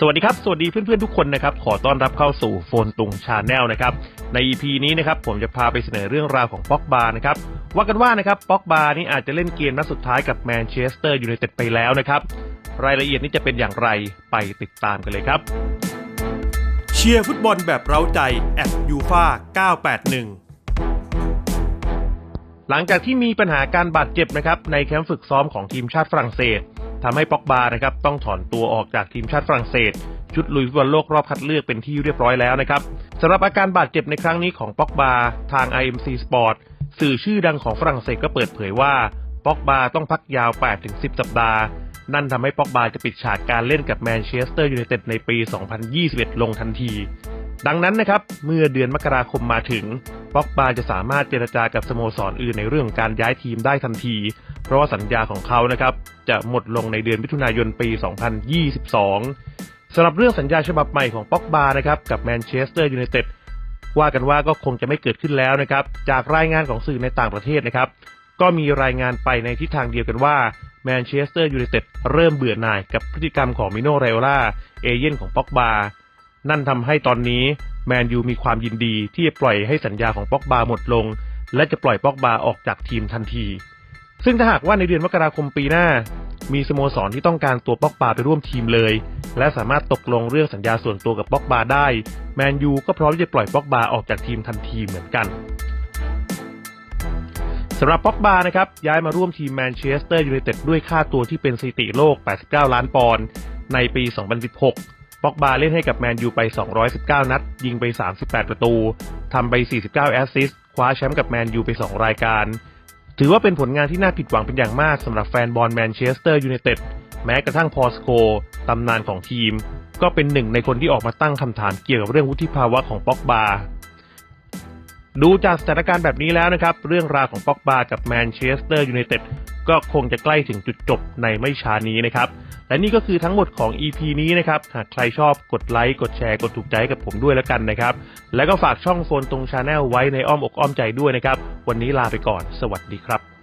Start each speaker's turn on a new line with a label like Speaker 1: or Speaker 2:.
Speaker 1: สวัสดีครับ สวัสดีเพื่อนๆทุกคนนะครับ ขอต้อนรับเข้าสู่โฟนตุงชาแนลนะครับ ใน EP นี้นะครับผมจะพาไปเสนอเรื่องราวของป็อกบานะครับ ว่ากันว่านะครับป็อกบานี่อาจจะเล่นเกมนัดสุดท้ายกับแมนเชสเตอร์ยูไนเต็ดไปแล้วนะครับ รายละเอียดนี้จะเป็นอย่างไรไปติดตามกันเลยครับ
Speaker 2: เชียร์ฟุตบอลแบบเร้าใจแอดยูฟา981
Speaker 1: หลังจากที่มีปัญหาการบาดเจ็บนะครับในแคมป์ฝึกซ้อมของทีมชาติฝรั่งเศส ทำให้ป็อกบานะครับต้องถอนตัวออกจากทีมชาติฝรั่งเศส ชุดลุยฟุตบอลโลกรอบคัดเลือกเป็นที่เรียบร้อยแล้วนะครับสำหรับอาการบาดเจ็บในครั้งนี้ของป็อกบาทาง IMC Sport สื่อชื่อดังของฝรั่งเศสก็เปิดเผยว่าป็อกบาต้องพักยาว 8-10 สัปดาห์ นั่นทำให้ป็อกบาจะปิดฉากการเล่นกับแมนเชสเตอร์ยูไนเต็ดในปี 2021 ลงทันที ดังนั้นนะครับ เมื่อเดือนมกราคมมาถึงป็อกบาจะสามารถเจรจากับสโมสรอื่นในเรื่องการย้ายทีมได้ทันที เพราะว่าสัญญาของเขานะครับจะหมดลงในเดือนมิถุนายนปี 2022สำหรับเรื่องสัญญาฉบับใหม่ของป็อกบานะครับกับแมนเชสเตอร์ยูไนเต็ดว่ากันว่าก็คงจะไม่เกิดขึ้นแล้วนะครับ จากรายงานของสื่อในต่างประเทศนะครับ ก็มีรายงานไปในทิศทางเดียวกันว่าแมนเชสเตอร์ยูไนเต็ดเริ่มเบื่อหน่ายกับพฤติกรรมของมิโนเรโอล่าเอเย่นของป็อกบานั่นทำให้ตอนนี้แมนยูมีความยินดีที่จะปล่อยให้สัญญาของป็อกบาหมดลง และจะปล่อยป็อกบาออกจากทีมทันที ซึ่งถ้าหากว่าในเดือนมกราคมปีหน้า มีสโมสรที่ต้องการตัวป็อกบาไปร่วมทีมเลย และสามารถตกลงเรื่องสัญญาส่วนตัวกับป็อกบาได้ แมนยูก็พร้อมที่จะปล่อยป็อกบาออกจากทีมทันทีเหมือนกันสำหรับป็อกบานะครับ ย้ายมาร่วมทีมแมนเชสเตอร์ยูไนเต็ดด้วยค่าตัวที่เป็นสถิติโลก 89 ล้านปอนด์ในปี 2016ป็อกบาเล่นให้กับแมนยูไป 219 นัด ยิงไป 38 ประตูทำไป 49 แอสซิสต์คว้าแชมป์กับแมนยูไป 2 รายการ ถือว่าเป็นผลงานที่น่าผิดหวังเป็นอย่างมากสำหรับแฟนบอลแมนเชสเตอร์ยูไนเต็ดแม้กระทั่งพอสโคตำนานของทีม ก็เป็นหนึ่งในคนที่ออกมาตั้งคำถามเกี่ยวกับเรื่องวุฒิภาวะของป็อกบาดูจากสถานการณ์แบบนี้แล้วนะครับ เรื่องราวของป็อกบากับแมนเชสเตอร์ยูไนเต็ด ก็คงจะใกล้ถึงจุดจบในไม่ช้านี้นะครับ และนี่ก็คือทั้งหมดของ EP นี้นะครับหากใครชอบกดไลค์กดแชร์กดถูกใจกับผมด้วยแล้วกันนะครับ แล้วก็ฝากช่องโฟนตรงชาแนลไว้ในอ้อมอกอ้อมใจด้วยนะครับ วันนี้ลาไปก่อน สวัสดีครับ